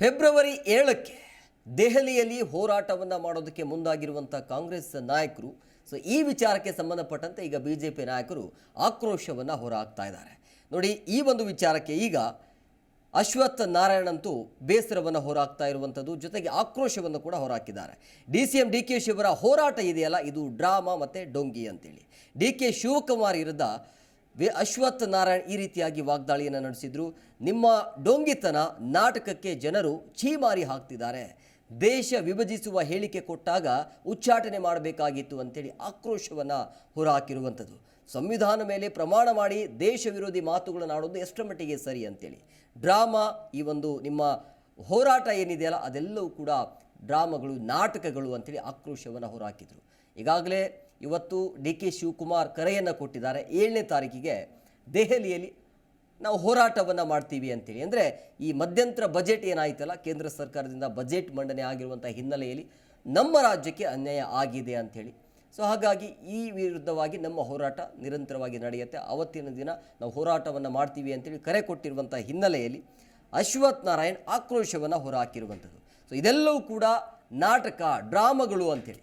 February ಏಳಕ್ಕೆ ದೆಹಲಿಯಲ್ಲಿ ಹೋರಾಟವನ್ನು ಮಾಡೋದಕ್ಕೆ ಮುಂದಾಗಿರುವಂಥ ಕಾಂಗ್ರೆಸ್ ನಾಯಕರು ಸೊ ಈ ವಿಚಾರಕ್ಕೆ ಸಂಬಂಧಪಟ್ಟಂತೆ ಈಗ ಬಿ ಜೆ ಪಿ ನಾಯಕರು ಆಕ್ರೋಶವನ್ನು ಹೊರಹಾಕ್ತಾ ಇದ್ದಾರೆ. ನೋಡಿ, ಈ ಒಂದು ವಿಚಾರಕ್ಕೆ ಈಗ ಅಶ್ವಥ್ ನಾರಾಯಣ್ ಅಂತೂ ಬೇಸರವನ್ನು ಹೊರಹಾಕ್ತಾ ಇರುವಂಥದ್ದು ಜೊತೆಗೆ ಆಕ್ರೋಶವನ್ನು ಕೂಡ ಹೊರಹಾಕಿದ್ದಾರೆ. D C M D K ಶಿವರ ಹೋರಾಟ ಇದೆಯಲ್ಲ, ಇದು ಡ್ರಾಮಾ ಮತ್ತು ಡೊಂಗಿ ಅಂತೇಳಿ. ಡಿ ಕೆ ಶಿವಕುಮಾರ್ ವಿರುದ್ಧ ವಿ ಅಶ್ವಥ್ ನಾರಾಯಣ್ ಈ ರೀತಿಯಾಗಿ ವಾಗ್ದಾಳಿಯನ್ನು ನಡೆಸಿದ್ರು. ನಿಮ್ಮ ಡೊಂಗಿತನ ನಾಟಕಕ್ಕೆ ಜನರು ಛೀಮಾರಿ ಹಾಕ್ತಿದ್ದಾರೆ. ದೇಶ ವಿಭಜಿಸುವ ಹೇಳಿಕೆ ಕೊಟ್ಟಾಗ ಉಚ್ಚಾಟನೆ ಮಾಡಬೇಕಾಗಿತ್ತು ಅಂತೇಳಿ ಆಕ್ರೋಶವನ್ನು ಹೊರಹಾಕಿರುವಂಥದ್ದು. ಸಂವಿಧಾನ ಮೇಲೆ ಪ್ರಮಾಣ ಮಾಡಿ ದೇಶ ವಿರೋಧಿ ಮಾತುಗಳನ್ನು ಆಡೋದು ಎಷ್ಟರ ಮಟ್ಟಿಗೆ ಸರಿ ಅಂತೇಳಿ. ಡ್ರಾಮಾ ಈ ಒಂದು ನಿಮ್ಮ ಹೋರಾಟ ಏನಿದೆಯಲ್ಲ ಅದೆಲ್ಲವೂ ಕೂಡ ಡ್ರಾಮಾಗಳು, ನಾಟಕಗಳು ಅಂತೇಳಿ ಆಕ್ರೋಶವನ್ನು ಹೊರಹಾಕಿದರು. ಈಗಾಗಲೇ ಇವತ್ತು ಡಿ ಕೆ ಶಿವಕುಮಾರ್ ಕರೆಯನ್ನು ಕೊಟ್ಟಿದ್ದಾರೆ. ಏಳನೇ ತಾರೀಕಿಗೆ ದೆಹಲಿಯಲ್ಲಿ ನಾವು ಹೋರಾಟವನ್ನು ಮಾಡ್ತೀವಿ ಅಂತೇಳಿ. ಅಂದರೆ ಈ ಮಧ್ಯಂತರ ಬಜೆಟ್ ಏನಾಯ್ತಲ್ಲ, ಕೇಂದ್ರ ಸರ್ಕಾರದಿಂದ ಬಜೆಟ್ ಮಂಡನೆ ಆಗಿರುವಂಥ ಹಿನ್ನೆಲೆಯಲ್ಲಿ ನಮ್ಮ ರಾಜ್ಯಕ್ಕೆ ಅನ್ಯಾಯ ಆಗಿದೆ ಅಂಥೇಳಿ ಸೊ ಹಾಗಾಗಿ ಈ ವಿರುದ್ಧವಾಗಿ ನಮ್ಮ ಹೋರಾಟ ನಿರಂತರವಾಗಿ ನಡೆಯುತ್ತೆ. ಅವತ್ತಿನ ದಿನ ನಾವು ಹೋರಾಟವನ್ನು ಮಾಡ್ತೀವಿ ಅಂತೇಳಿ ಕರೆ ಕೊಟ್ಟಿರುವಂಥ ಹಿನ್ನೆಲೆಯಲ್ಲಿ ಅಶ್ವಥ್ ನಾರಾಯಣ್ ಆಕ್ರೋಶವನ್ನು ಹೊರಹಾಕಿರುವಂಥದ್ದು ಸೊ ಇದೆಲ್ಲವೂ ಕೂಡ ನಾಟಕ, ಡ್ರಾಮಗಳು ಅಂತೇಳಿ.